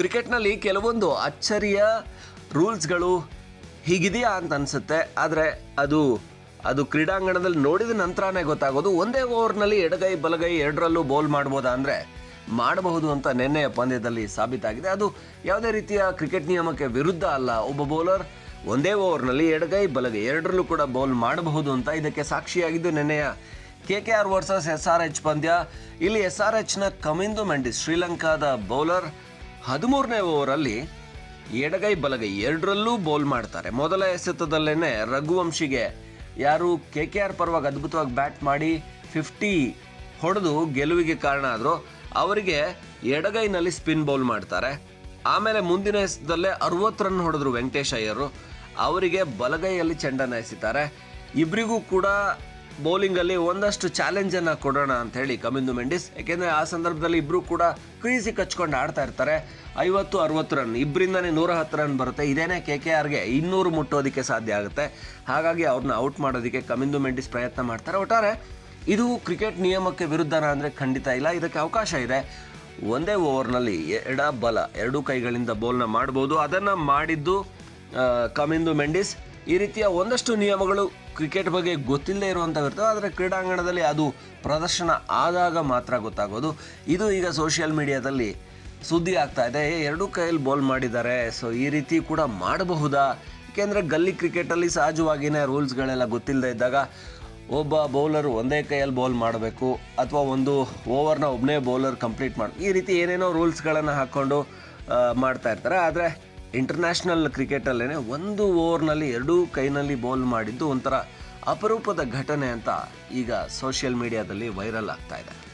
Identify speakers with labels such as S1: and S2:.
S1: ಕ್ರಿಕೆಟ್ನಲ್ಲಿ ಕೆಲವೊಂದು ಅಚ್ಚರಿಯ ರೂಲ್ಸ್ಗಳು ಹೀಗಿದೆಯಾ ಅಂತ ಅನಿಸುತ್ತೆ. ಆದರೆ ಅದು ಅದು ಕ್ರೀಡಾಂಗಣದಲ್ಲಿ ನೋಡಿದ ನಂತರನೇ ಗೊತ್ತಾಗೋದು. ಒಂದೇ ಓವರ್ನಲ್ಲಿ ಎಡಗೈ, ಬಲಗೈ ಎರಡರಲ್ಲೂ ಬೌಲ್ ಮಾಡ್ಬೋದಾ ಅಂದರೆ ಮಾಡಬಹುದು ಅಂತ ನಿನ್ನೆಯ ಪಂದ್ಯದಲ್ಲಿ ಸಾಬೀತಾಗಿದೆ. ಅದು ಯಾವುದೇ ರೀತಿಯ ಕ್ರಿಕೆಟ್ ನಿಯಮಕ್ಕೆ ವಿರುದ್ಧ ಅಲ್ಲ. ಒಬ್ಬ ಬೌಲರ್ ಒಂದೇ ಓವರ್ನಲ್ಲಿ ಎಡಗೈ, ಬಲಗೈ ಎರಡರಲ್ಲೂ ಕೂಡ ಬೌಲ್ ಮಾಡಬಹುದು ಅಂತ ಇದಕ್ಕೆ ಸಾಕ್ಷಿಯಾಗಿದ್ದು ನಿನ್ನೆಯ K K R versus S R H ಪಂದ್ಯ. ಇಲ್ಲಿ ಎಸ್ ಆರ್ ಎಚ್ನ ಕಮಿಂದು ಮೆಂಡಿಸ್ ಶ್ರೀಲಂಕಾದ ಬೌಲರ್ ಹದಿಮೂರನೇ ಓವರಲ್ಲಿ ಎಡಗೈ ಬಲಗೈ ಎರಡರಲ್ಲೂ ಬೌಲ್ ಮಾಡ್ತಾರೆ. ಮೊದಲ ಎಸೆತದಲ್ಲೇನೆ ರಘುವಂಶಿಗೆ ಯಾರು ಕೆ ಕೆ ಆರ್ ಪರವಾಗಿ ಅದ್ಭುತವಾಗಿ ಬ್ಯಾಟ್ ಮಾಡಿ ಫಿಫ್ಟಿ ಹೊಡೆದು ಗೆಲುವಿಗೆ ಕಾರಣ ಆದರು ಅವರಿಗೆ ಎಡಗೈನಲ್ಲಿ ಸ್ಪಿನ್ ಬೌಲ್ ಮಾಡ್ತಾರೆ. ಆಮೇಲೆ ಮುಂದಿನ ಎಸೆತದಲ್ಲೇ ಅರವತ್ತು ರನ್ ಹೊಡೆದ್ರು ವೆಂಕಟೇಶ್ ಅಯ್ಯರು ಅವರಿಗೆ ಬಲಗೈಯಲ್ಲಿ ಚೆಂಡನ್ನು ಎಸಿತಾರೆ. ಇಬ್ಬರಿಗೂ ಕೂಡ ಬೌಲಿಂಗಲ್ಲಿ ಒಂದಷ್ಟು ಚಾಲೆಂಜನ್ನು ಕೊಡೋಣ ಅಂತ ಹೇಳಿ ಕಮಿಂದು ಮೆಂಡಿಸ್. ಯಾಕೆಂದರೆ ಆ ಸಂದರ್ಭದಲ್ಲಿ ಇಬ್ಬರು ಕೂಡ ಕ್ರೀಸಿ ಕಚ್ಕೊಂಡು ಆಡ್ತಾ ಇರ್ತಾರೆ. ಐವತ್ತು, ಅರವತ್ತು ರನ್ ಇಬ್ಬರಿಂದನೇ ನೂರ ಹತ್ತು ರನ್ ಬರುತ್ತೆ. ಇದೇನೇ ಕೆ ಕೆ ಆರ್ಗೆ ಇನ್ನೂರು ಮುಟ್ಟೋದಕ್ಕೆ ಸಾಧ್ಯ ಆಗುತ್ತೆ. ಹಾಗಾಗಿ ಅವ್ರನ್ನ ಔಟ್ ಮಾಡೋದಕ್ಕೆ ಕಮಿಂದು ಮೆಂಡಿಸ್ ಪ್ರಯತ್ನ ಮಾಡ್ತಾರೆ. ಒಟ್ಟಾರೆ, ಇದು ಕ್ರಿಕೆಟ್ ನಿಯಮಕ್ಕೆ ವಿರುದ್ಧನ ಅಂದರೆ ಖಂಡಿತ ಇಲ್ಲ. ಇದಕ್ಕೆ ಅವಕಾಶ ಇದೆ. ಒಂದೇ ಓವರ್ನಲ್ಲಿ ಎಡ ಬಲ, ಎರಡೂ ಕೈಗಳಿಂದ ಬೌಲ್ನ ಮಾಡ್ಬೋದು. ಅದನ್ನು ಮಾಡಿದ್ದು ಕಮಿಂದು ಮೆಂಡಿಸ್. ಈ ರೀತಿಯ ಒಂದಷ್ಟು ನಿಯಮಗಳು ಕ್ರಿಕೆಟ್ ಬಗ್ಗೆ ಗೊತ್ತಿಲ್ಲದೆ ಇರುವಂಥವಿರ್ತವೆ ಆದರೆ ಕ್ರೀಡಾಂಗಣದಲ್ಲಿ ಅದು ಪ್ರದರ್ಶನ ಆದಾಗ ಮಾತ್ರ ಗೊತ್ತಾಗೋದು. ಇದು ಈಗ ಸೋಷಿಯಲ್ ಮೀಡಿಯಾದಲ್ಲಿ ಸುದ್ದಿ ಆಗ್ತಾ ಇದೆ. ಎರಡೂ ಕೈಯಲ್ಲಿ ಬೌಲ್ ಮಾಡಿದ್ದಾರೆ ಸೊ ಈ ರೀತಿ ಕೂಡ ಮಾಡಬಹುದಾ? ಏಕೆಂದರೆ ಗಲ್ಲಿ ಕ್ರಿಕೆಟಲ್ಲಿ ಸಹಜವಾಗಿಯೇ ರೂಲ್ಸ್ಗಳೆಲ್ಲ ಗೊತ್ತಿಲ್ಲದೆ ಇದ್ದಾಗ ಒಬ್ಬ ಬೌಲರ್ ಒಂದೇ ಕೈಯಲ್ಲಿ ಬೌಲ್ ಮಾಡಬೇಕು, ಅಥವಾ ಒಂದು ಓವರ್ನ ಒಬ್ಬನೇ ಬೌಲರ್ ಕಂಪ್ಲೀಟ್ ಮಾಡಿ ಈ ರೀತಿ ಏನೇನೋ ರೂಲ್ಸ್ಗಳನ್ನು ಹಾಕ್ಕೊಂಡು ಮಾಡ್ತಾ ಇರ್ತಾರೆ. ಆದರೆ ಇಂಟರ್ನ್ಯಾಷನಲ್ ಕ್ರಿಕೆಟಲ್ಲೇ ಒಂದು ಓವರ್ನಲ್ಲಿ ಎರಡೂ ಕೈನಲ್ಲಿ ಬೌಲ್ ಮಾಡಿದ್ದು ಒಂಥರ ಅಪರೂಪದ ಘಟನೆ ಅಂತ ಈಗ ಸೋಷಿಯಲ್ ಮೀಡಿಯಾದಲ್ಲಿ ವೈರಲ್ ಆಗ್ತಾ ಇದೆ.